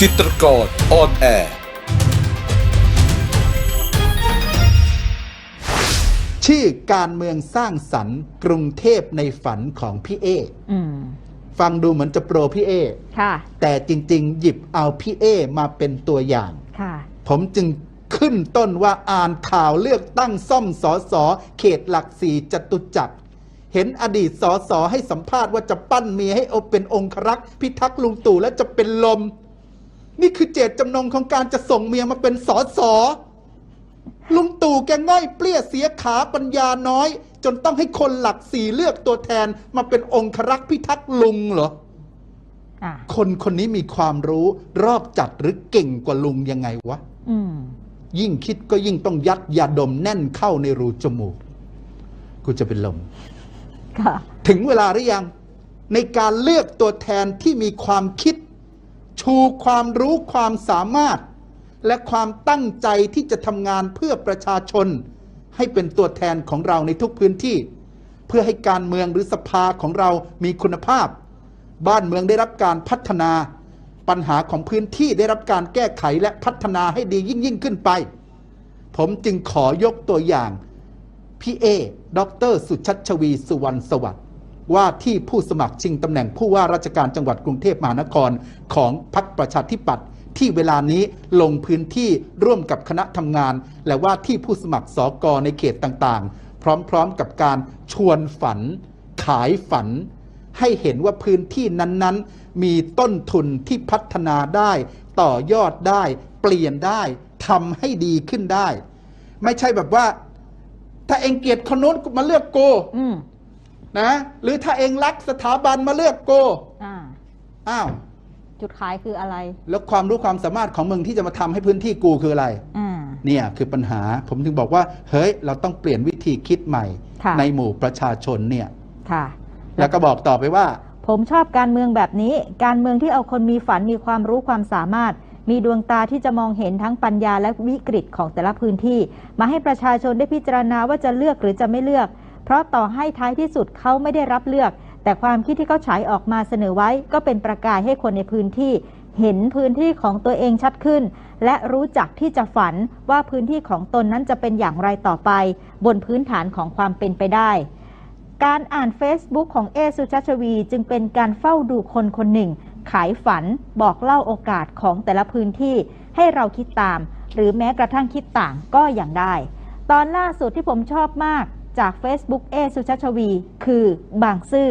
จิตรกรออนแอร์ชื่อการเมืองสร้างสรรค์ กรุงเทพในฝันของพี่เออืมฟังดูเหมือนจะโปรพี่เอค่ะ แต่จริง ๆ หยิบเอาพี่เอมาเป็นตัวอย่าง ค่ะ ผมจึงขึ้นต้นว่าอ่านข่าวเลือกตั้งซ่อมสอสอเขตหลักสี่จตุจักร เห็นอดีตสอสอให้สัมภาษณ์ว่าจะปั้นเมียให้เอาเป็นองครักษ์พิทักษ์ลุงตู่และจะเป็นลม นี่คือเจตจำนงของการจะส่งเมียมาเป็นสอสอลุงตู่แกง่อยเปรี้ยเสียขาปัญญาน้อย จนต้องให้คนหลักสี่เลือกตัวแทนมาเป็นองครักษ์พิทักษ์ลุงเหรออะคนคนนี้มีความรู้รอบจัดหรือเก่งกว่าลุงยังไงวะอืมยิ่งคิดก็ยิ่งต้องยัดยาดมแน่นเข้าในรูจมูก กูจะเป็นลมค่ะถึงเวลาหรือยัง ในการเลือกตัวแทนที่มีความคิด ชูความรู้ความสามารถ และความตั้งใจที่จะทำงานเพื่อประชาชน ให้เป็นตัวแทนของเราในทุกพื้นที่ เพื่อให้การเมืองหรือสภาของเรามีคุณภาพ บ้านเมืองได้รับการพัฒนา ปัญหาของพื้นที่ได้รับการแก้ไขและพัฒนาให้ดียิ่งยิ่งขึ้นไป ผมจึงขอยกตัวอย่างพี่เอ ดร สุชัชวีสุวรรณสวัสดิ์ ว่าที่ผู้สมัครชิงตำแหน่งผู้ว่าราชการจังหวัดกรุงเทพมหานครของพรรคประชาธิปัตย์ที่เวลานี้ลงพื้นที่ร่วมกับคณะทำงาน และว่าที่ผู้สมัครสอกอในเขตต่างๆ พร้อมๆกับการชวนฝัน ขายฝัน ให้เห็นว่าพื้นที่นั้นๆ มีต้นทุนที่พัฒนาได้ ต่อยอดได้ เปลี่ยนได้ทำให้ดีขึ้นได้ ไม่ใช่แบบว่า ถ้าเองเกลียดคนนู้นมาเลือกโกอื นะหรือถ้าเองรักสถาบันมาเลือกโกอ่าอ้าวจุดขายคืออะไร แล้วความรู้ความสามารถของมึงที่จะมาทำให้พื้นที่กูคืออะไรอ่าเนี่ยคือปัญหาผมถึงบอกว่า เฮ้ย เราต้องเปลี่ยนวิธีคิดใหม่ค่ะในหมู่ประชาชนเนี่ยค่ะ แล้วก็บอกต่อไปว่า ผมชอบการเมืองแบบนี้ การเมืองที่เอาคนมีฝันมีความรู้ความสามารถ มีดวงตาที่จะมองเห็นทั้งปัญญาและวิกฤตของแต่ละพื้นที่ มาให้ประชาชนได้พิจารณาว่าจะเลือกหรือจะไม่เลือก เพราะต่อให้ท้ายที่สุดเขาไม่ได้รับเลือก แต่ความคิดที่เขาฉายออกมาเสนอไว้ก็เป็นประกายให้คนในพื้นที่ เห็นพื้นที่ของตัวเองชัดขึ้น และรู้จักที่จะฝันว่าพื้นที่ของตนนั้นจะเป็นอย่างไรต่อไป บนพื้นฐานของความเป็นไปได้ การอ่าน Facebook ของเอสุชัชวี จึงเป็นการเฝ้าดูคนคนหนึ่ง ขายฝันบอกเล่าโอกาสของแต่ละพื้นที่ ให้เราคิดตาม หรือแม้กระทั่งคิดต่างก็อย่างได้ ตอนล่าสุดที่ผมชอบมาก จาก Facebook เอสุชัชวี คือบางซื่อ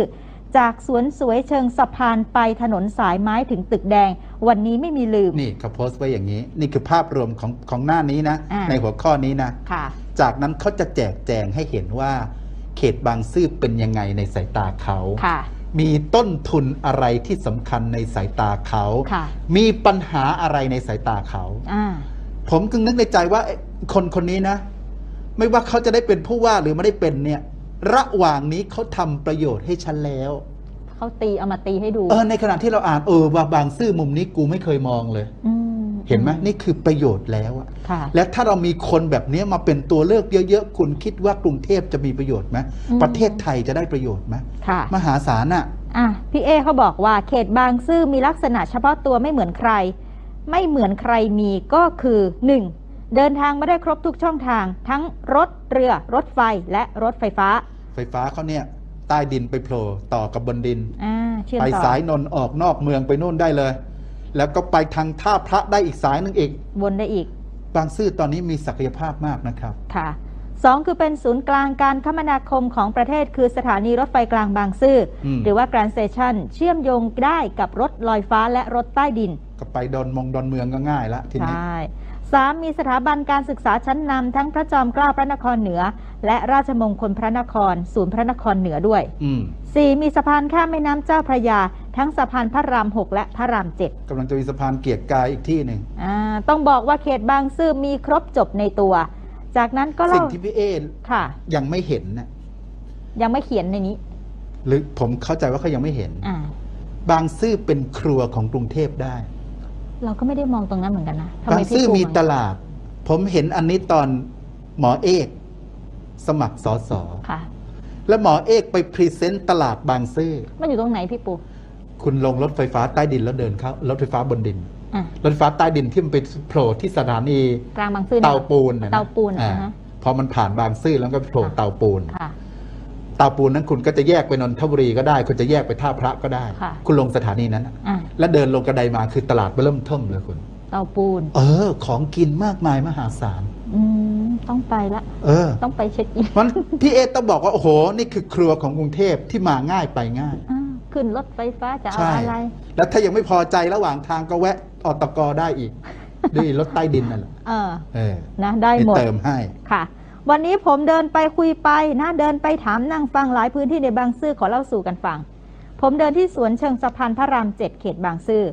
จากสวนสวยเชิงสะพานไปถนนสายไม้ถึงตึกแดง วันนี้ไม่มีลืม นี่เขาโพสต์ไว้อย่างนี้ นี่คือภาพรวมของของหน้านี้นะอ่าในหัวข้อนี้นะค่ะจากนั้นเขาจะแจกแจงให้เห็นว่า เขตบางซื่อเป็นยังไงในสายตาเขาค่ะมีต้นทุนอะไรที่สำคัญในสายตาเขาค่ะมีปัญหาอะไรในสายตาเขาอ่าผมจึงนึกในใจว่าเอ๊ะคนคนนี้นะ ไม่ว่าเขาจะได้เป็นผู้ว่าหรือไม่ได้เป็นเนี่ย ระหว่างนี้เขาทำประโยชน์ให้ฉันแล้วเขาตีเอามาตีให้ดู เออในขณะที่เราอ่านเออว่าบางซื่อมุมนี้กูไม่เคยมองเลยมเห็นไหมนี่คือประโยชน์แล้วอะค่ะและถ้าเรามีคนแบบนี้มาเป็นตัวเลือกเยอะๆ คุณคิดว่ากรุงเทพจะมีประโยชน์ไหมอืมประเทศไทยจะได้ประโยชน์ไหมค่ะมหาศาลอะอะพี่เอเขาบอกว่าเขตบางซื่อมีลักษณะเฉพาะตัวไม่เหมือนใคร ไม่เหมือนใครมีก็คือ 1. เดินทางไม่ได้ครบทุกช่องทาง ทั้งรถเรือรถไฟและรถไฟฟ้า ไฟฟ้าเขาเนี่ยใต้ดินไปโผล่ต่อกับบนดิน อ่าเชื่อมไปต่อสายนนท์ออกนอกเมืองไปนู่นได้เลย แล้วก็ไปทางท่าพระได้อีกสายหนึงอีก วนได้อีกบางซื่อตอนนี้มีศักยภาพมากนะครับ ค่ะสองคือเป็นศูนย์กลางการคมนาคมของประเทศ คือสถานีรถไฟกลางบางซื่ออม หรือว่า Grand Station เชื่อมโยงได้กับรถลอยฟ้าและรถใต้ดิน ก็ไปดอนมงดอนเมืองก็ง่ายละทีใชนี้่ สามมีสถาบันการศึกษาชั้นนำทั้งพระจอมเกล้าพระนครเหนือ และราชมงคลพระนคร ศูนย์พระนครเหนือด้วย อืม 4 มีสะพานข้ามแม่น้ำเจ้าพระยา ทั้งสะพานพระราม 6 และพระราม 7 กำลังจะมีสะพานเกียรติกายอีกที่หนึ่ง อ่าต้องบอกว่าเขตบางซื่อมีครบจบในตัว จากนั้นก็สิ่เล่างที่พี่เอค่ะ ยังไม่เห็นนะยังไม่เขียนในนี้หรือผมเข้าใจว่าเขายังไม่เห็น อ่าบางซื่อเป็นครัวของกรุงเทพได้ เราก็ไม่ได้มองตรงนั้นเหมือนกันนะทำบาไมงพี่ซื่อปูมีมองตลาด ผมเห็นอันนี้ตอนหมอเอก สมัครสอสอค่ะ แล้วหมอเอกไปพรีเซนต์ตลาดบางซื่อ มันอยู่ตรงไหนพี่ปู คุณลงรถไฟฟ้าใต้ดินแล้วเดินเข้ารถไฟฟ้าบนดินออะ รถไฟฟ้าใต้ดินที่มันไปโผล่ที่สถานีกลางบางซื่อเตาปูนน่ะะเตาปูนอ่าอ่าฮะ พอมันผ่านบางซื่อแล้วก็ไปโผล่ค่ะเตาปูน ค่ะ เตาปูนนั้นคุณก็จะแยกไปนนทบุรีก็ได้ คุณจะแยกไปท่าพระก็ได้ ค่ะ คุณลงสถานีนั้นน่ะอะ แล้วเดินลงกระไดมาคือตลาดเริ่มเทิมเลยคุณ เตาปูน เออ ของกินมากมายมหาศาล อืม ต้องไปละ เออ ต้องไปเช็คอินมันพี่เอต้องบอกว่าโอ้โห นี่คือครัวของกรุงเทพที่มาง่ายไปง่ายอ่าขึ้นรถไฟฟ้าจะเอาใช่ อะไร แล้วถ้ายังไม่พอใจระหว่างทางก็แวะอตกได้อีก ด้วยรถใต้ดินนั่นแหละเออ เออนะ ได้หมด เติมให้ ค่ะ วันนี้ผมเดินไปคุยไปนะ เดินไปถามนั่งฟังหลายพื้นที่ในบางซื่อขอเล่าสู่กันฟัง ผมเดินที่สวนเชิงสะพานพระรามเจ็ดเขตบางซื่อ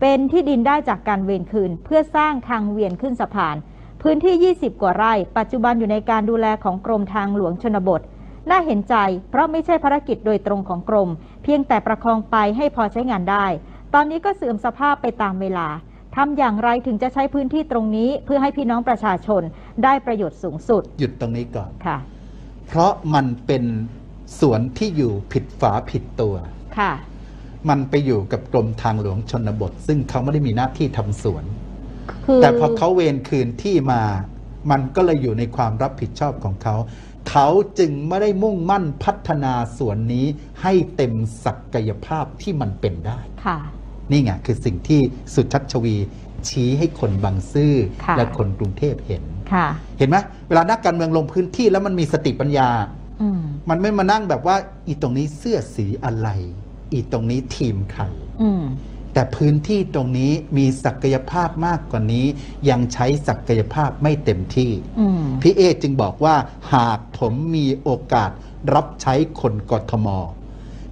เป็นที่ดินได้จากการเวียนคืน เพื่อสร้างทางเวียนขึ้นสะพาน พื้นที่ 20 กว่าไร่ ปัจจุบันอยู่ในการดูแลของกรมทางหลวงชนบท น่าเห็นใจ เพราะไม่ใช่ภารกิจโดยตรงของกรม เพียงแต่ประคองไปให้พอใช้งานได้ ตอนนี้ก็เสื่อมสภาพไปตามเวลาทำอย่างไรถึงจะใช้พื้นที่ตรงนี้เพื่อให้พี่น้องประชาชนได้ประโยชน์สูงสุด หยุดตรงนี้ก่อน ค่ะ เพราะมันเป็นสวนที่อยู่ผิดฝาผิดตัว ค่ะ มันไปอยู่กับกรมทางหลวงชนบท ซึ่งเขาไม่ได้มีหน้าที่ทำสวนคือแต่พอเขาเวรคืนที่มา มันก็เลยอยู่ในความรับผิดชอบของเขา เขาจึงไม่ได้มุ่งมั่นพัฒนาสวนนี้ให้เต็มศักยภาพที่มันเป็นได้ค่ะนี่ไงคือสิ่งที่สุชัชวีชี้ให้คนบางซื่อค่ะและคนกรุงเทพเห็นค่ะเห็นไหมเวลานักการเมืองลงพื้นที่แล้วมันมีสติปัญญาอืมมันไม่มานั่งแบบว่า อีตรงนี้เสื้อสีอะไร อีตรงนี้ทีมใครอืมแต่พื้นที่ตรงนี้มีศักยภาพมากกว่านี้ ยังใช้ศักยภาพไม่เต็มที่อืมพี่เอจึงบอกว่าหากผมมีโอกาสรับใช้คนกทม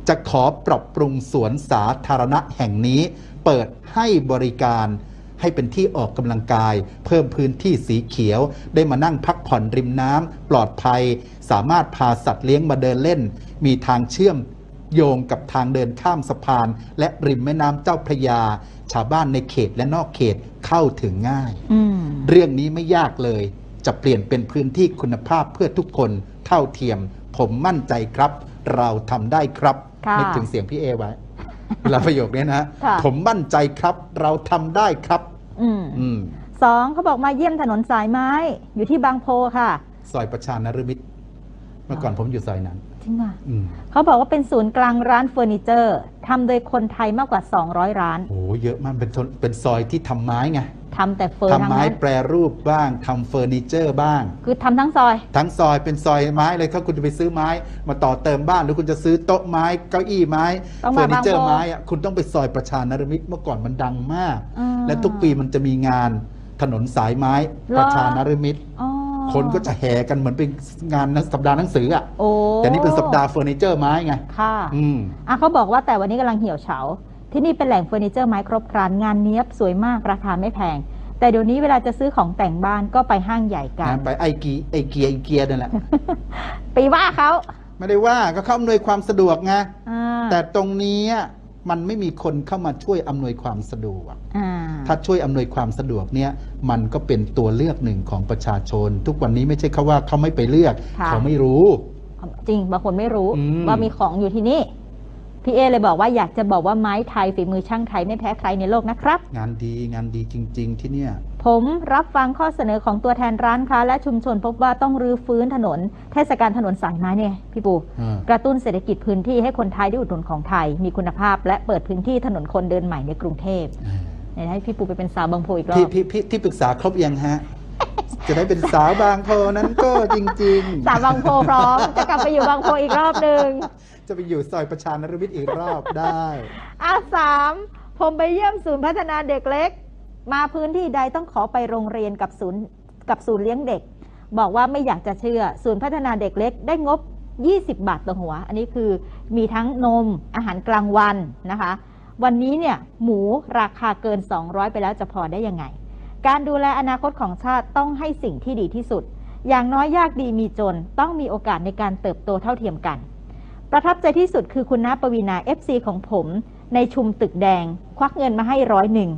จะขอปรับปรุงสวนสาธารณะแห่งนี้ เปิดให้บริการให้เป็นที่ออกกำลังกาย เพิ่มพื้นที่สีเขียว ได้มานั่งพักผ่อนริมน้ำปลอดภัย สามารถพาสัตว์เลี้ยงมาเดินเล่น มีทางเชื่อม โยงกับทางเดินข้ามสะพาน และริมแม่น้ำเจ้าพระยา ชาวบ้านในเขตและนอกเขตเข้าถึงง่าย อืม เรื่องนี้ไม่ยากเลย จะเปลี่ยนเป็นพื้นที่คุณภาพเพื่อทุกคนเท่าเทียม ผมมั่นใจครับ เราทำได้ครับค่ะนึกถึงเสียงพี่เอไว้ เวลาประโยคนี้นะค่ะ ผมมั่นใจครับ เราทำได้ครับ อืมอืมสองเขาบอกมาเยี่ยมถนนสายไม้ อยู่ที่บางโพค่ะ ซอยประชานรมิตรเมื่อก่อนผมอยู่ซอยนั้น จริงอะอืมเขาบอกว่าเป็นศูนย์กลางร้านเฟอร์นิเจอร์ทำโดยคนไทยมากกว่า 200 ร้านโอ้เยอะมากเป็นทนเป็นซอยที่ทำไม้ไงทำแต่เฟอร์ทำทั้งไม้นั้นแปรรูปบ้างทำเฟอร์นิเจอร์บ้าง คือทำทั้งซอย ทั้งซอยเป็นซอยไม้เลยถ้าคุณจะไปซื้อไม้ มาต่อเติมบ้านหรือคุณจะซื้อโต๊ะไม้เก้าอี้ไม้ต้องเฟมาอร์นิเจอร์บางโพไม้อะคุณต้องไปซอยประชานรมิตรเมื่อก่อนมันดังมากอ่าและทุกปีมันจะมีงานถนนสายไม้เหรอประชานรมิตรอ๋อ คนก็จะแห่กันเหมือนเป็นงานสัปดาห์หนังสืออะโอ้แต่นี่เป็นสัปดาห์เฟอร์นิเจอร์ไม้ไงค่ะอืมอะเขาบอกว่าแต่วันนี้กำลังเหี่ยวเฉา ที่นี่เป็นแหล่งเฟอร์นิเจอร์ไม้ครบครันงานเนี้ยบสวยมากราคาไม่แพง แต่เดี๋ยวนี้เวลาจะซื้อของแต่งบ้านก็ไปห้างใหญ่กัน ไปไอกีไอเกียไอเกียนั่นแหละไปว่าเขาไม่ได้ว่าก็เข้าอำนวยความสะดวกไงอ่าแต่ตรงนี้ มันไม่มีคนเข้ามาช่วยอำนวยความสะดวกอ่าถ้าช่วยอำนวยความสะดวกเนี่ยมันก็เป็นตัวเลือกหนึ่งของประชาชน ทุกวันนี้ไม่ใช่เขาว่าเขาไม่ไปเลือกค่ะเขาไม่รู้ จริงบางคนไม่รู้อืมว่ามีของอยู่ที่นี่พี่เอเลยบอกว่าอยากจะบอกว่าไม้ไทยฝีมือช่างไทยไม่แพ้ใครในโลกนะครับ งานดีงานดีจริง ๆ ที่เนี่ย ผมรับฟังข้อเสนอของตัวแทนร้านค้า และชุมชนพบว่าต้องรื้อฟื้นถนน เทศกาลถนนสายไม้เนี่ยพี่ปูอืมกระตุ้นเศรษฐกิจพื้นที่ให้คนไทยได้อุดหนุนของไทย มีคุณภาพ และเปิดพื้นที่ถนนคนเดินใหม่ในกรุงเทพเดี๋ยวให้พี่ปูไปเป็นสาวบางโพอีกรอพี่บพี่พี่ที่ปรึกษาครบยังฮะจะได้เป็นสาวบางโพนั้นก็จริงสาวบางโพพร้อมจะกลับไปอยู่บางโพอีกรอบหนึ่งๆจะไปอยู่ซอยประชานรมิตรอีกรอบได้อะสามผมไปเยี่ยมศูนย์พัฒนาเด็กเล็ก มาพื้นที่ใดต้องขอไปโรงเรียนกับศูนย์กับศูนย์เลี้ยงเด็ก บอกว่าไม่อยากจะเชื่อ ศูนย์พัฒนาเด็กเล็กได้งบ 20 บาทต่อหัว อันนี้คือมีทั้งนมอาหารกลางวันนะคะ วันนี้เนี่ยหมูราคาเกิน 200 ไปแล้วจะพอได้ยังไง การดูแลอนาคตของชาติต้องให้สิ่งที่ดีที่สุด อย่างน้อยยากดีมีจนต้องมีโอกาสในการเติบโตเท่าเทียมกัน ประทับใจที่สุดคือคุณน้าปวีนา FC ของผม ในชุมตึกแดง ควักเงินมาให้ร้อยหนึ่ง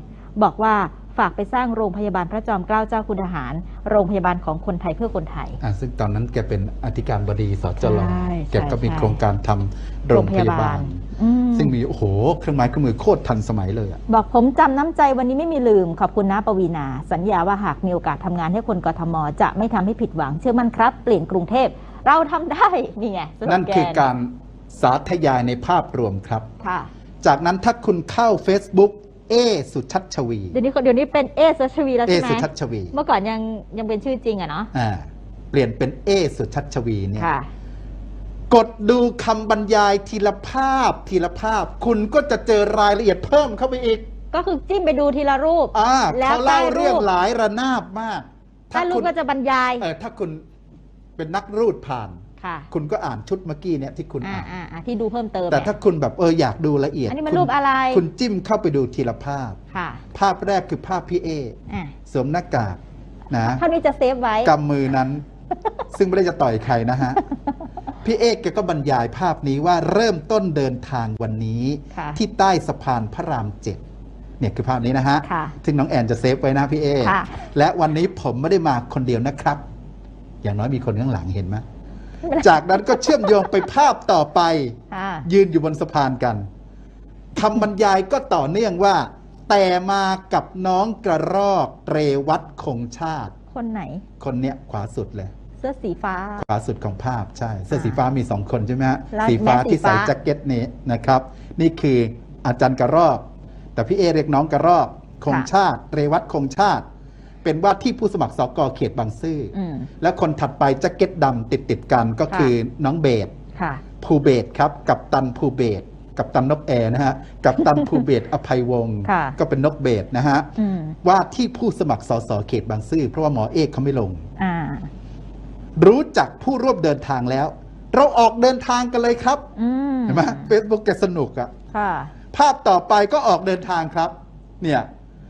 บอกว่าฝากไปสร้างโรงพยาบาลพระจอมเกล้าเจ้าคุณทหาร โรงพยาบาลของคนไทยเพื่อคนไทย อะซึ่งตอนนั้นแกเป็นอธิการบดีสจลใช่แกก็มีใช่โครงการทำโรงพยาบาลโอืมซึ่งมีโอ้โหเครื่องไม้เครื่องมือโคตรทันสมัยเลยอะบอกผมจำน้ำใจวันนี้ไม่มีลืม ขอบคุณนะปวีนา สัญญาว่าหากมีโอกาสทำงานให้คนกทม จะไม่ทำให้ผิดหวังเชื่อมั่นครับ เปลี่ยนกรุงเทพ เราทำได้นี่ไงสโลแนั่นคือการสาธยายในภาพรวมครับ ค่ะ จากนั้นถ้าคุณเข้า Facebook เอสุชัชวี เดี๋ยวนี้เดี๋ยวนี้เป็นเอสัชวีแล้วเอใช่ไหมสุชัชวีเมื่อก่อนยังยังเป็นชื่อจริงอะเนาะอ่าเปลี่ยนเป็นเอสุชัชวีเนี่ยค่ะ กดดูคำบรรยายทีละภาพทีละภาพ คุณก็จะเจอรายละเอียดเพิ่มเข้าไปอีก ก็คือจิ้มไปดูทีละรูป อ่าแล้วเขาเล่าใต้รูป เรื่องหลายระนาบมาก ถ้ารูคุปณก็จะบรรยาย เออถ้าคุณเป็นนักรูดผ่าน ค่ะคุณก็อ่านชุดเมื่อกี้เนี่ยที่คุณอ่าอ่านอ่าอ่าที่ดูเพิ่มเติมแต่เนี่ยถ้าคุณแบบเอออยากดูละเอียดอันนี้มันคุณรูปอะไร คุณจิ้มเข้าไปดูทีละภาพ ค่ะ ภาพแรกคือภาพพี่เออ่าสวมหน้ากากนะเท่านี้จะเซฟไว้กำมือนั้น ซึ่งไม่ได้จะต่อยใครนะฮะพี่เอกแกก็บรรยายภาพนี้ว่าเริ่มต้นเดินทางวันนี้ ค่ะที่ใต้สะพานพระรามเจ็ดเนี่ยคือภาพนี้นะฮะค่ะซึ่งน้องแอนจะเซฟไว้นะพี่เอค่ะ และวันนี้ผมไม่ได้มาคนเดียวนะครับ อย่างน้อยมีคนข้างหลังเห็นไหม จากนั้นก็เชื่อมโยงไปภาพต่อไปอ่ายืนอยู่บนสะพานกันคำบรรยายก็ต่อเนื่องว่า แต่มากับน้องกระรอกเรวัตคงชาติ คนไหน คนเนี้ยขวาสุดเลย เสื้อสีฟ้า ขวาสุดของภาพใช่ เสื้อสีฟ้ามีสองคนใช่ไหมฮะแล้วสีฟ้าแมสสีที่ใส่ฟ้า แจ็คเก็ตนี้นะครับ นี่คืออาจารย์กระรอก แต่พี่เอเรียกน้องกระรอกคงชาติ เรวัตคงชาติ เป็นว่าที่ผู้สมัครสกเขตบางซื่อออืมแล้วคนถัดไปแจ็คเก็ตดำติดติดๆกันก็ค่ะคือน้องเบสค่ะภูเบศครับ กับตันภูเบศกับตันนกแอร์นะฮะ กับตันภูเบศอภัยวงศ์ค่ะก็เป็นนกเบศนะฮะอืมว่าที่ผู้สมัครสสเขตบางซื่อ เพราะว่าหมอเอกเขาไม่ลงอ่ารู้จักผู้ร่วมเดินทางแล้ว เราออกเดินทางกันเลยครับอืมเห็นไหมเฟซบุ๊กแกสนุกอะค่ะภาพต่อไปก็ออกเดินทางครับ เนี่ย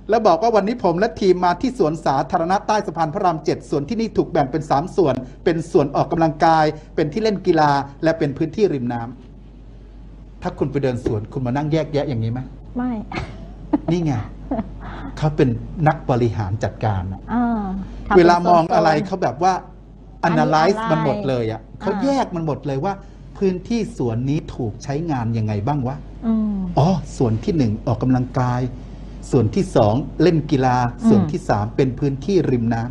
แล้วบอกว่าวันนี้ผมและทีมมาที่สวนสาธารณะใต้สะพานพระรามเจ็ดส่วนที่นี่ถูกแบ่งเป็น 3 ส่วน เป็นส่วนออกกำลังกาย เป็นที่เล่นกีฬา และเป็นพื้นที่ริมน้ำถ้าคุณไปเดินสวนคุณมานั่งแยกแยะอย่างนี้ไหมไม่ นี่ไงเขาเป็นนักบริหารจัดการอะอ่าทำป็นเวลามองโซนๆอะไรเขาแบบว่าอันนี้ analyze อะไรมันหมดเลยอะเขาอ่าแยกมันหมดเลยว่า พื้นที่สวนนี้ถูกใช้งานยังไงบ้างวะอืมอ๋อส่วนที่หนึ่งออกกำลังกาย ส่วนที่สองเล่นกีฬาอืมส่วนที่สามเป็นพื้นที่ริมน้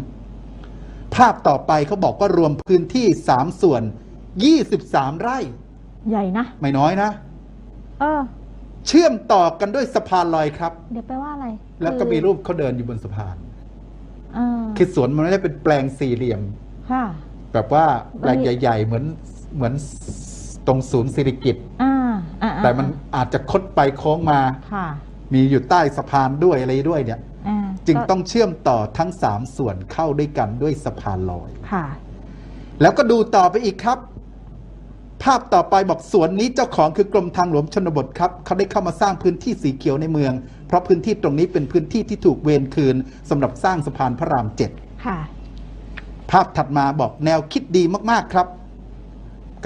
ำภาพต่อไปเขาบอกว่ารวมพื้นที่สามส่วนยี่สิบสามไร่ ใหญ่นะ ไม่น้อยนะ เออ เชื่อมต่อกันด้วยสะพานลอยครับ เดี๋ยวแปลว่าอะไร แล้วก็คือมีรูปเขาเดินอยู่บนสะพานอ่าคือสวนมันไม่ได้เป็นแปลงสี่เหลี่ยม ค่ะ แบบว่าแปลงมันมีใหญ่ ๆ เหมือนเหมือนตรงศูนย์สิริกิตอ่าอ่าอ่าแต่มันอาจจะคดไปโค้งมา ค่ะ มีอยู่ใต้สะพานด้วยอะไรด้วยเนี่ยอ่าจึงก็ต้องเชื่อมต่อทั้งสามส่วนเข้าด้วยกันด้วยสะพานลอย ค่ะ แล้วก็ดูต่อไปอีกครับ ภาพต่อไปบอกสวนนี้เจ้าของคือกรมทางหลวงชนบทครับ เขาได้เข้ามาสร้างพื้นที่สีเขียวในเมือง เพราะพื้นที่ตรงนี้เป็นพื้นที่ที่ถูกเวรคืนสำหรับสร้างสะพานพระรามเจ็ด ค่ะ ภาพถัดมาบอกแนวคิดดีมาก ๆ ครับ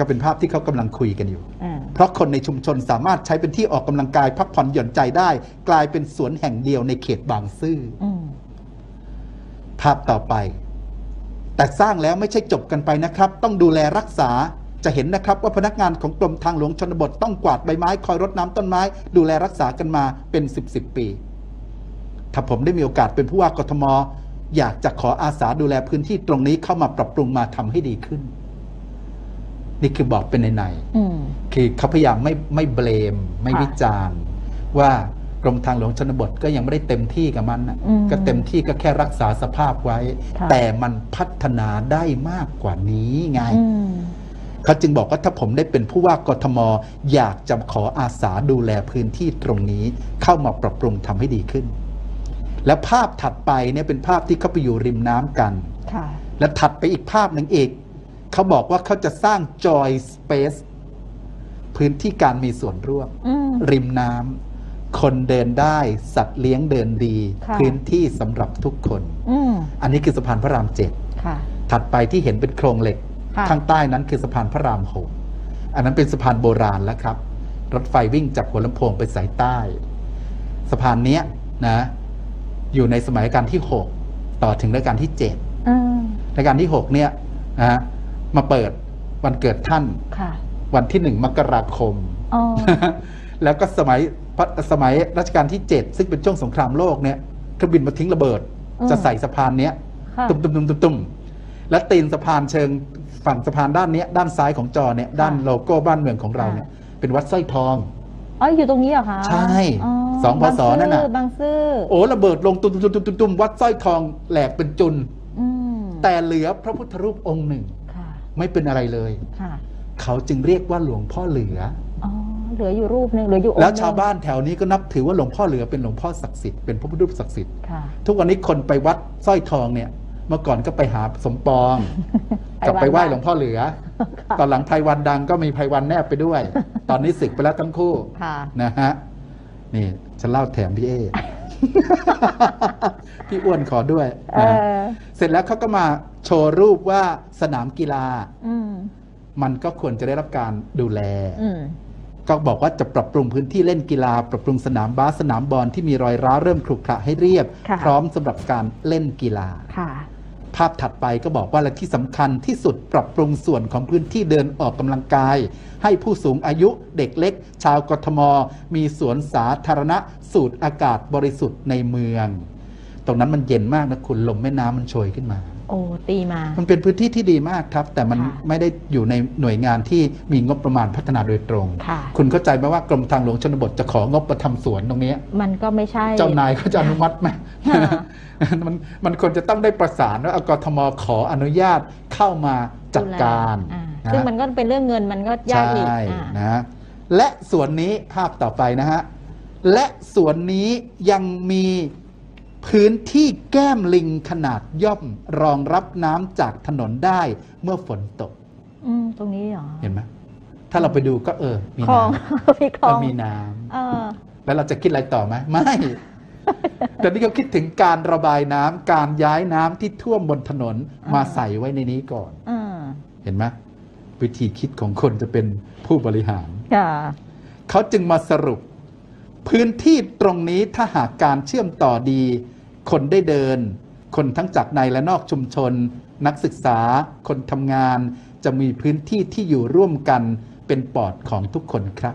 ก็เป็นภาพที่เขากำลังคุยกันอยู่อ่าเพราะคนในชุมชนสามารถใช้เป็นที่ออกกำลังกาย พักผ่อนหย่อนใจได้ กลายเป็นสวนแห่งเดียวในเขตบางซื่ออืมภาพต่อไป แต่สร้างแล้วไม่ใช่จบกันไปนะครับ ต้องดูแลรักษาจะเห็นนะครับว่าพนักงานของกรมทางหลวงชนบทต้องกวาดใบไม้คอยรดน้ำต้นไม้ ดูแลรักษากันมาเป็นสิบสิบปี ถ้าผมได้มีโอกาสเป็นผู้ว่ากทม อยากจะขออาสาดูแลพื้นที่ตรงนี้เข้ามาปรับปรุงมาทำให้ดีขึ้น นี่คือบอกเป็นในๆอืมคือเขาพยายามไม่ไม่เบลม ไม่ค่ะวิจารณ์ ว่ากรมทางหลวงชนบทก็ยังไม่ได้เต็มที่กับมันนะอืมก็เต็มที่ก็แค่รักษาสภาพไว้ค่ะแต่มันพัฒนาได้มากกว่านี้ไงอืมเขาจึงบอกว่าถ้าผมได้เป็นผู้ว่ากทมอยากจะขออาสาดูแลพื้นที่ตรงนี้ เข้ามาปรับปรุงทำให้ดีขึ้น และภาพถัดไปเนี่ยเป็นภาพที่เขาไปอยู่ริมน้ำกันค่ะและถัดไปอีกภาพหนึ่งอีก เขาบอกว่าเขาจะสร้าง Joy Space พื้นที่การมีส่วนร่วมอืมริมน้ำคนเดินได้สัตว์เลี้ยงเดินดีค่ะพื้นที่สำหรับทุกคนอืมอันนี้คือสะพานพระรามเจ็ดค่ะถัดไปที่เห็นเป็นโครงเหล็กค่ะข้างใต้นั้นคือสะพานพระรามหกอันนั้นเป็นสะพานโบราณแล้วครับ รถไฟวิ่งจากหัวลำโพงไปสายใต้ สะพานเนี้ยนะอยู่ในสมัยรัชกาลที่หกต่อถึงรัชกาลที่เจ็ดอืมรายการที่ 6 เนี่ยนะฮะ มาเปิดวันเกิดท่าน ค่ะวันที่หนึ่งมกราคม อ๋อ แล้วก็สมัยพระสมัยรัชกาลที่ 7 ซึ่งเป็นช่วงสงครามโลกเนี่ยเครื่องบินมาทิ้งระเบิด อืม จะใส่สะพานเนี้ย ค่ะตุ้มตุ้มตุ้มตุ้มตุ้มและตีนสะพานเชิงฝั่งสะพานด้านเนี้ย ด้านซ้ายของจอเนี่ยด้านโลโก้บ้านเมืองของเราเนี่ยเป็นวัดสร้อยทอง อ๋ออยู่ตรงนี้เหรอคะใช่สองพศนั่นน่ะ บางซื่อ โอ้ระเบิดลงตุ้มตุ้มตุ้มตุ้มตุ้มวัดสร้อยทองแหลกเป็นจุน อืมแต่เหลือพระพุทธรูปองค์หนึ่งค่ะ ไม่เป็นอะไรเลย ค่ะเขาจึงเรียกว่าหลวงพ่อเหลือ อ๋อเหลืออยู่รูปหนึ่งเหลืออยู่องค์แล้วชาวหนึ่งบ้านแถวนี้ก็นับถือว่าหลวงพ่อเหลือเป็นหลวงพ่อศักดิ์สิทธิ์เป็นพระพุทธรูปศักดิ์สิทธิ์ค่ะทุกวันนี้คนไปวัดสร้อยทองเนี่ย เมื่อก่อนก็ไปหาสมปองกับไปไหว้หลวงพ่อเหลือตอนหลังไพรวันดังก็มีไพรวันแนบไปด้วย ตอนนี้ศึกไปแล้วทั้งคู่ค่ะ นะฮะนี่ฉันเล่าแถมพี่เอ พี่อ้วนขอด้วยเอนะอเสร็จแล้วเขาก็มา โชว์รูปว่าสนามกีฬา อืมมันก็ควรจะได้รับการดูแล อืมก็บอกว่าจะปรับปรุงพื้นที่เล่นกีฬา ปรับปรุงสนามบาสสนามบอลที่มีรอยร้าวเริ่มขรุขระให้เรียบ ค่ะ พร้อมสำหรับการเล่นกีฬา ค่ะ ภาพถัดไปก็บอกว่าและที่สำคัญที่สุดปรับปรุงส่วนของพื้นที่เดินออกกำลังกาย ให้ผู้สูงอายุเด็กเล็ก ชาวกทม มีสวนสาธารณะ สูดอากาศบริสุทธิ์ในเมือง ตรงนั้นมันเย็นมากนะคุณลมแม่น้ำมันโชยขึ้นมา โอ้ตีมา มันเป็นพื้นที่ที่ดีมากครับ แต่มันค่ะไม่ได้อยู่ในหน่วยงานที่มีงบประมาณพัฒนาโดยตรงค่ะคุณเข้าใจไหมว่ากรมทางหลวงชนบทจะของบมาทำสวนตรงเนี้ยมันก็ไม่ใช่ เจ้านายเขาจะอนุมัติไหมค่ะมันมันควรจะต้องได้ประสานว่าเอากทมขออนุญาตเข้ามาจัดการอ่านะซึ่งมันก็เป็นเรื่องเงินมันก็ยากอีกใช่อ่านะและส่วนนี้ภาพต่อไปนะฮะและส่วนนี้ยังมี พื้นที่แก้มลิงขนาดย่อมรองรับน้ำจากถนนได้เมื่อฝนตกอืมตรงนี้เหรอ เห็นไหมถ้าเราไปดูก็เออ มีคลองน้ำมีคลอก็งมีน้ำเออแล้วเราจะคิดอะไรต่อไหมไม่ แต่นี่เขาคิดถึงการระบายน้ำการย้ายน้ำที่ท่วมบนถนนอ่ามมาใส่ไว้ในนี้ก่อนอ่าเห็นไหมวิธีคิดของคนจะเป็นผู้บริหารค่ะเขาจึงมาสรุป พื้นที่ตรงนี้ถ้าหากการเชื่อมต่อดี คนได้เดิน คนทั้งจากในและนอกชุมชน นักศึกษา คนทำงาน จะมีพื้นที่ที่อยู่ร่วมกันเป็นปอดของทุกคนครับ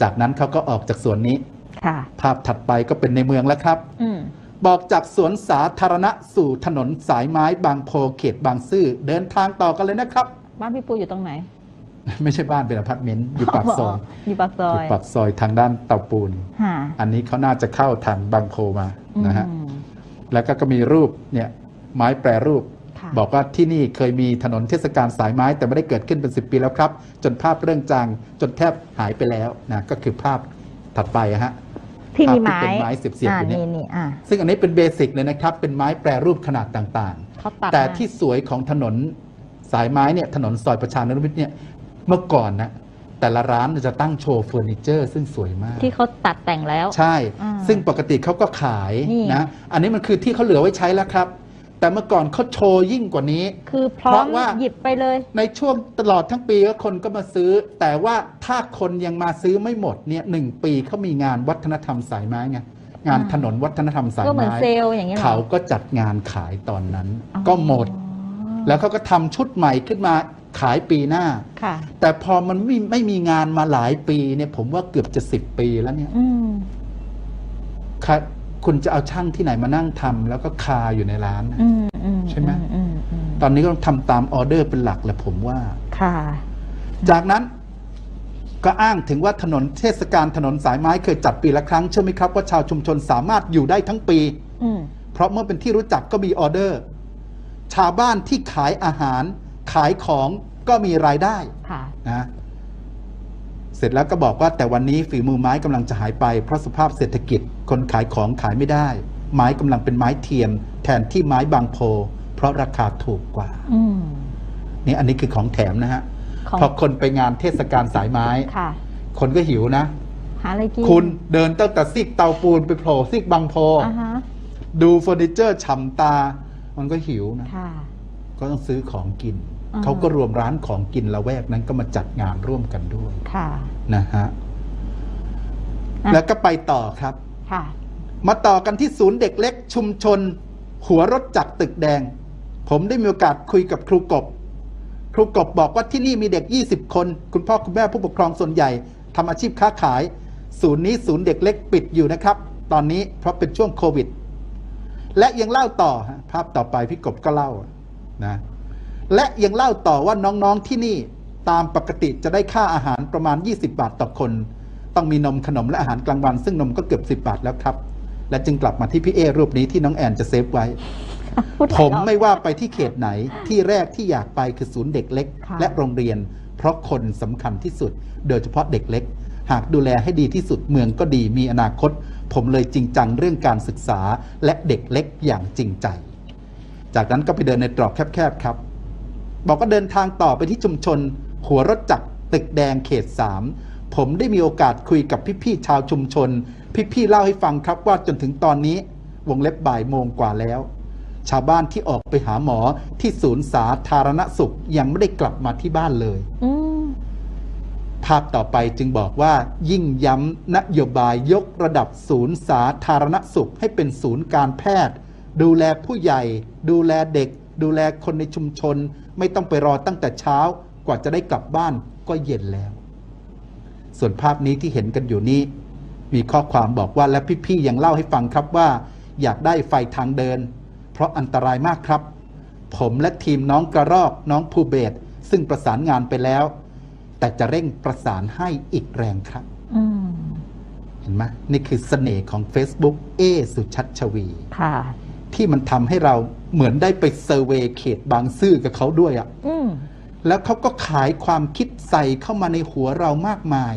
จากนั้นเขาก็ออกจากสวนนี้ค่ะภาพถัดไปก็เป็นในเมืองแล้วครับอืมบอกจากสวนสาธารณะสู่ถนนสายไม้บางโพเขตบางซื่อเดินทางต่อกันเลยนะครับ บ้านพี่ปูอยู่ตรงไหน ไม่ใช่บ้านเป็นอพาร์ตเมนต์อยู่ปากซอยอยู่ปากซออยู่ยปากซอยทางด้านเตาปูน ค่ะอันนี้เขาน่าจะเข้าทางบางโพมานะฮะ อืม แล้วก็ก็มีรูปเนี่ยไม้แปรรูป ค่ะ บอกว่าที่นี่เคยมีถนนเทศกาลสายไม้แต่ไม่ได้เกิดขึ้นเป็นสิปีแล้วครับ จนภาพเรื่องจางจนแทบหายไปแล้วนะก็คือภาพถัดไปอะฮะ ที่มีภาพที่ไม้เป็นไม้เสียบๆอ่าอยู่เนี่ย นี่นี่อ่าซึ่งอันนี้เป็นเบสิกเลยนะครับ เป็นไม้แปรรูปขนาดต่างเขาตัดๆ แต่มา ที่สวยของถนนสายไม้เนี่ยถนนซอยประชานุวิทย์เนี่ย เมื่อก่อนนะแต่ละร้านจะตั้งโชว์เฟอร์นิเจอร์ ซึ่งสวยมาก ที่เขาตัดแต่งแล้ว ใช่อ่าซึ่งปกติเขาก็ขายนี่นะอันนี้มันคือที่เขาเหลือไว้ใช้แล้วครับ แต่เมื่อก่อนเขาโชว์ยิ่งกว่านี้ คือพร้อเพมราะว่าหยิบไปเลย ในช่วงตลอดทั้งปีก็คนก็มาซื้อ แต่ว่าถ้าคนยังมาซื้อไม่หมดเนี่ยหนึ่งปีเขามีงานวัฒนธรรมสายไม้ไงงานอ่าถนนวัฒนธรรมสายก็เหมือนไม้เซลล์อย่างเงี้ยหรอเขาก็จัดงานขายตอนนั้นอ๋อก็หมด แล้วเขาก็ทำชุดใหม่ขึ้นมา ขายปีหน้า ค่ะ แต่พอมันไม่ไม่มีงานมาหลายปีเนี่ยผมว่าเกือบจะสิบปีแล้วเนี่ยอืมค่ะคุณจะเอาช่างที่ไหนมานั่งทำแล้วก็คาอยู่ในร้านนะอืมอืมใช่ไหม อืมอืมตอนนี้ก็ต้องทำตามออเดอร์เป็นหลักแหละผมว่า ค่ะ จากนั้นก็อ้างถึงว่าถนนเทศกาลถนนสายไม้เคยจัดปีละครั้งเชื่อไหมครับว่าชาวชุมชนสามารถอยู่ได้ทั้งปี อืมเพราะเมื่อเป็นที่รู้จักก็มีออเดอร์ ชาวบ้านที่ขายอาหาร ขายของก็มีรายได้ค่ะนะเสร็จแล้วก็บอกว่าแต่วันนี้ฝีมือไม้กำลังจะหายไปเพราะสภาพเศรษฐกิจ คนขายของขายไม่ได้ ไม้กำลังเป็นไม้เทียม แทนที่ไม้บางโพ เพราะราคาถูกกว่าอืมนี่อันนี้คือของแถมนะฮะของพอคนไปงานเทศกาลสายไม้ค่ะ คนก็หิวนะหาอะไรกินคุณเดินตั้งแต่ซิกเตาปูนไปโผล่ซิกบางโพอ่าฮะดูเฟอร์นิเจอร์ฉ่ำตา มันก็หิวนะค่ะก็ต้องซื้อของกินอ่า เขาก็รวมร้านของกินละแวกนั้นก็มาจัดงานร่วมกันด้วยค่ะนะฮะอะแล้วก็ไปต่อครับค่ะมาต่อกันที่ศูนย์เด็กเล็กชุมชน หัวรถจักรตึกแดง ผมได้มีโอกาสคุยกับครูกบ ครูกบบอกว่าที่นี่มีเด็ก 20 คน คุณพ่อคุณแม่ผู้ปกครองส่วนใหญ่ททำอาชีพค้าขาย ศูนย์นี้ศูนย์เด็กเล็กปิดอยู่นะครับ ตอนนี้เพราะเป็นช่วงโควิด และยังเล่าต่อฮะภาพต่อไปพี่กบก็เล่านะ และยังเล่าต่อว่าน้องๆที่นี่ตามปกติจะได้ค่าอาหารประมาณ 20 บาทต่อคน ต้องมีนมขนมและอาหารกลางวัน ซึ่งนมก็เกือบ 10 บาทแล้วครับ และจึงกลับมาที่พี่เอรูปนี้ที่น้องแอนจะเซฟไว้พูดหลายผมรอบไม่ว่าไปที่เขตไหนที่แรกที่อยากไปคือศูนย์เด็กเล็กค่ะและโรงเรียน เพราะคนสำคัญที่สุด โดยเฉพาะเด็กเล็ก หากดูแลให้ดีที่สุดเมืองก็ดีมีอนาคต ผมเลยจริงจังเรื่องการศึกษาและเด็กเล็กอย่างจริงใจ จากนั้นก็ไปเดินในตรอกแคบๆครับ บอกก็เดินทางต่อไปที่ชุมชน หัวรถจักรตึกแดงเขตสามผมได้มีโอกาสคุยกับพี่ๆชาวชุมชน พี่ๆเล่าให้ฟังครับว่าจนถึงตอนนี้ วงเล็บบ่ายโมงกว่าแล้ว ชาวบ้านที่ออกไปหาหมอที่ศูนย์สาธารณสุขยังไม่ได้กลับมาที่บ้านเลยอืมภาพต่อไปจึงบอกว่า ยิ่งย้ำนโยบายยกระดับศูนย์สาธารณสุขให้เป็นศูนย์การแพทย์ ดูแลผู้ใหญ่ ดูแลเด็ก ดูแลคนในชุมชน ไม่ต้องไปรอตั้งแต่เช้ากว่าจะได้กลับบ้านก็เย็นแล้ว ส่วนภาพนี้ที่เห็นกันอยู่นี้ มีข้อความบอกว่าและพี่ๆยังเล่าให้ฟังครับว่า อยากได้ไฟทางเดิน เพราะอันตรายมากครับ ผมและทีมน้องกระรอกน้องภูเบศรซึ่งประสานงานไปแล้ว แต่จะเร่งประสานให้อีกแรงครับอืมเห็นไหมนี่คือเสน่ห์ของ Facebook เอสุชัชวีค่ะที่มันทำให้เรา เหมือนได้ไปเซอร์เวย์เขตบางซื่อกับเขาด้วยอะอืมแล้วเขาก็ขายความคิดใส่เข้ามาในหัวเรามากมาย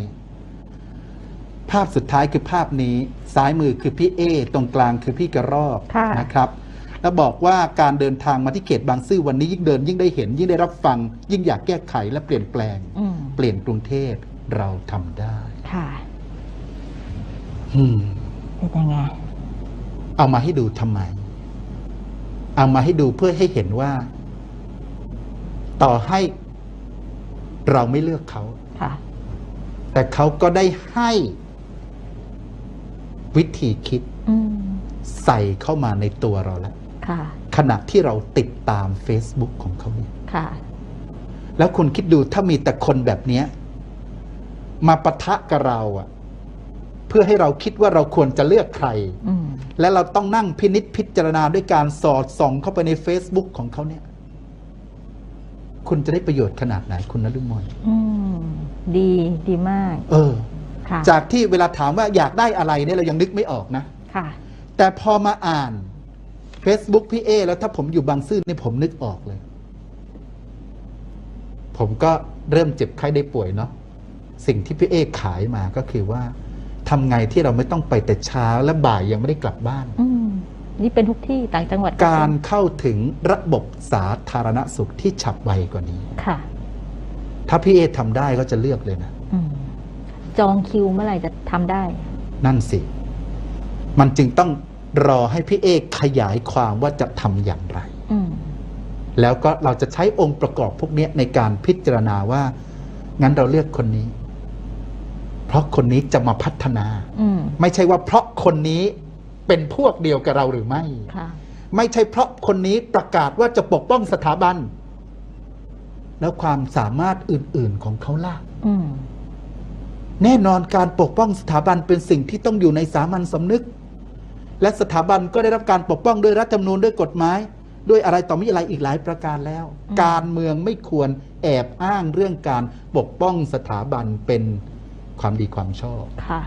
ภาพสุดท้ายคือภาพนี้ ซ้ายมือคือพี่เอ ตรงกลางคือพี่กระรอกค่ะ นะครับ แล้วบอกว่าการเดินทางมาที่เขตบางซื่อวันนี้ยิ่งเดิน ยิ่งได้เห็น ยิ่งได้รับฟัง ยิ่งอยากแก้ไขและเปลี่ยนแปลง อืมเปลี่ยนกรุงเทพเราทำได้ค่ะอืมเป็นยังไงเอามาให้ดูทำไม เอามาให้ดูเพื่อให้เห็นว่า ต่อให้เราไม่เลือกเขาค่ะแต่เขาก็ได้ให้วิธีคิดอืมใส่เข้ามาในตัวเราแล้วค่ะขณะที่เราติดตาม Facebook ของเขาเนี่ยค่ะแล้วคุณคิดดูถ้ามีแต่คนแบบเนี้ยมาปะทะกับเราอะเพื่อให้เราคิดว่าเราควรจะเลือกใครอืมและเราต้องนั่งพินิษพิจารณาด้วยการสอดส่องเข้าไปใน Facebook ของเขาเนี่ย คุณจะได้ประโยชน์ขนาดไหนคุณนฤมลอืมดีดีมาก เออค่ะจากที่เวลาถามว่าอยากได้อะไรเนี่ยเรายังนึกไม่ออกนะค่ะ แต่พอมาอ่าน Facebook พี่เอ แล้วถ้าผมอยู่บางซื่อนี่ผมนึกออกเลย ผมก็เริ่มเจ็บไข้ได้ป่วยเนาะสิ่งที่พี่เอขายมาก็คือว่า ทำไงที่เราไม่ต้องไปแต่เช้าและบ่ายยังไม่ได้กลับบ้านอืมนี่เป็นทุกที่ต่างจังหวัด การเข้าถึงระบบสาธารณสุขที่ฉับไวกว่านี้ค่ะ ถ้าพี่เอทำได้ก็จะเลือกเลยนะอืมจองคิวเมื่อไหร่จะทำได้ นั่นสิ มันจึงต้องรอให้พี่เอกขยายความว่าจะทำอย่างไรอืมแล้วก็เราจะใช้องค์ประกอบพวกเนี้ยในการพิจารณาว่า งั้นเราเลือกคนนี้เพ ราะคนนี้จะมาพัฒนาอืมไม่ใช่ว่าเพราะคนนี้เป็นพวกเดียวกับเราหรือไม่ค่ะไม่ใช่เพราะคนนี้ประกาศว่าจะปกป้องสถาบัน แล้วความสามารถอื่น ๆของเขาล่ะอืมแน่นอนการปกป้องสถาบันเป็นสิ่งที่ต้องอยู่ในสามัญสำนึก และสถาบันก็ได้รับการปกป้องด้วยรัฐธรรมนูญด้วยกฎหมายด้วยอะไรต่อมีอะไรอีกหลายประการแล้วอืมการเมืองไม่ควรแอบอ้างเรื่องการปกป้องสถาบันเป็น ความดีความชอบค่ะ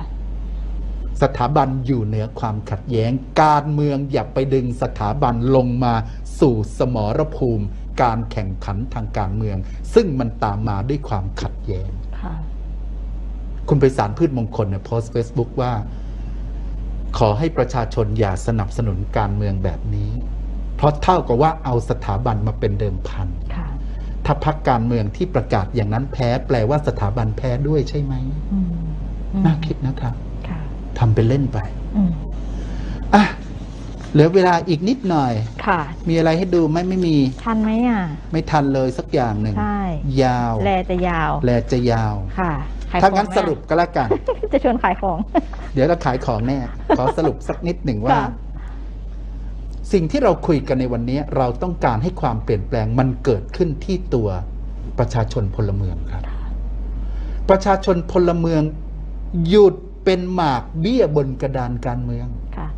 สถาบันอยู่เหนือความขัดแย้ง การเมืองอย่าไปดึงสถาบันลงมาสู่สมรภูมิ การแข่งขันทางการเมือง ซึ่งมันตามมาด้วยความขัดแย้งค่ะคุณไปสารพืชมงคลเนี่ยโพสต์ Facebook ว่า ขอให้ประชาชนอย่าสนับสนุนการเมืองแบบนี้ เพราะเท่ากับว่าเอาสถาบันมาเป็นเดิมพันค่ะ ถ้าพักการเมืองที่ประกาศอย่างนั้นแพ้ แปลว่าสถาบันแพ้ด้วยใช่ไหมอืมอืมน่าคิดนะครับค่ะทำเป็นเล่นไปอืมอะเหลือเวลาอีกนิดหน่อย ค่ะ มีอะไรให้ดูไหมไม่มี ทันไหมอะ ไม่ทันเลยสักอย่างหนึ่ง ใช่ ยาว แลจะยาว แลจะยาว ค่ะขายถ้าของงั้นไหมสรุปก็แล้วกัน จะชวนขายของ เดี๋ยวเราขายของแน่ ขอสรุปสักนิดหนึ่งว่าค่ะ สิ่งที่เราคุยกันในวันนี้เราต้องการให้ความเปลี่ยนแปลงมันเกิดขึ้นที่ตัวประชาชนพลเมืองครับ ประชาชนพลเมืองหยุดเป็นหมากเบี้ยบนกระดานการเมืองค่ะ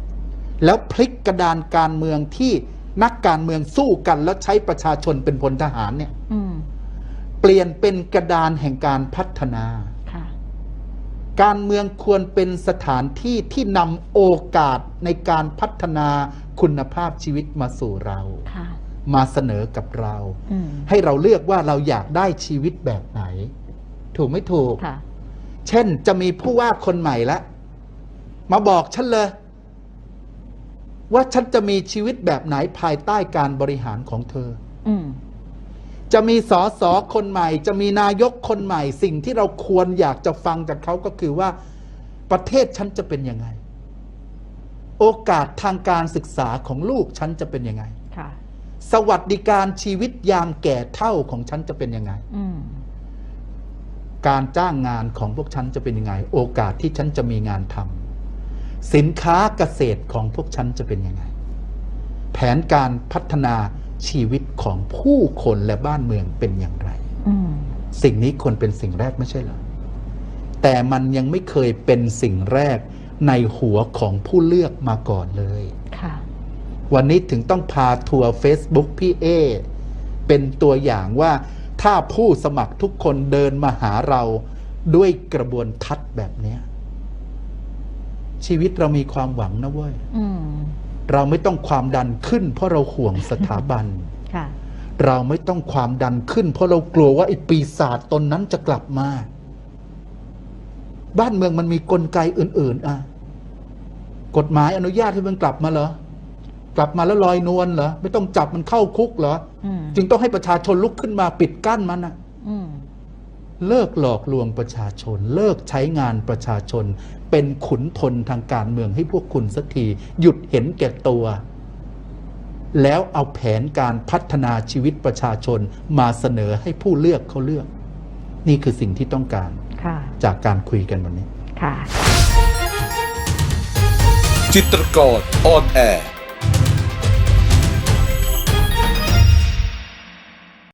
แล้วพลิกกระดานการเมืองที่นักการเมืองสู้กันแล้วใช้ประชาชนเป็นพลทหารเนี่ยอืมเปลี่ยนเป็นกระดานแห่งการพัฒนาค่ะการเมืองควรเป็นสถานที่ที่นำโอกาสในการพัฒนา คุณภาพชีวิตมาสู่เราค่ะมาเสนอกับเราอืมให้เราเลือกว่าเราอยากได้ชีวิตแบบไหน ถูกไม่ถูกค่ะเช่นจะมีผู้ว่าคนใหม่ละมาบอกฉันเลย ว่าฉันจะมีชีวิตแบบไหนภายใต้การบริหารของเธออืมจะมีสอสอคนใหม่ จะมีนายกคนใหม่ สิ่งที่เราควรอยากจะฟังจากเขาก็คือว่า ประเทศฉันจะเป็นยังไง โอกาสทางการศึกษาของลูกฉันจะเป็นยังไง ค่ะ สวัสดิการชีวิตยามแก่เท่าของฉันจะเป็นยังไง อืม การจ้างงานของพวกฉันจะเป็นยังไง โอกาสที่ฉันจะมีงานทำสินค้าเกษตรของพวกฉันจะเป็นยังไง แผนการพัฒนาชีวิตของผู้คนและบ้านเมืองเป็นอย่างไร อืม สิ่งนี้ควรเป็นสิ่งแรกไม่ใช่เหรอแต่มันยังไม่เคยเป็นสิ่งแรก ในหัวของผู้เลือกมาก่อนเลยค่ะวันนี้ถึงต้องพาทัวร์ Facebook พี่เอ เป็นตัวอย่างว่าถ้าผู้สมัครทุกคนเดินมาหาเราด้วยกระบวนทัศน์แบบเนี้ยชีวิตเรามีความหวังนะเว้ยอืมเราไม่ต้องความดันขึ้น เพราะเราห่วงสถาบันค่ะเราไม่ต้องความดันขึ้น เพราะเรากลัวว่าไอ้ปีศาจตนนั้นจะกลับมา บ้านเมืองมันมีกลไกอื่น ๆ อะ กฎหมายอนุญาตให้มันกลับมาเหรอกลับมาแล้วลอยนวลเหรอไม่ต้องจับมันเข้าคุกเหรออืมจึงต้องให้ประชาชนลุกขึ้นมาปิดกั้นมันนะอืมเลิกหลอกลวงประชาชน เลิกใช้งานประชาชน เป็นขุนพลทางการเมืองให้พวกคุณสักที หยุดเห็นแก่ตัว แล้วเอาแผนการพัฒนาชีวิตประชาชนมาเสนอให้ผู้เลือกเขาเลือก นี่คือสิ่งที่ต้องการค่ะ จากการคุยกันวันนี้ค่ะจิตรกรออนแอร์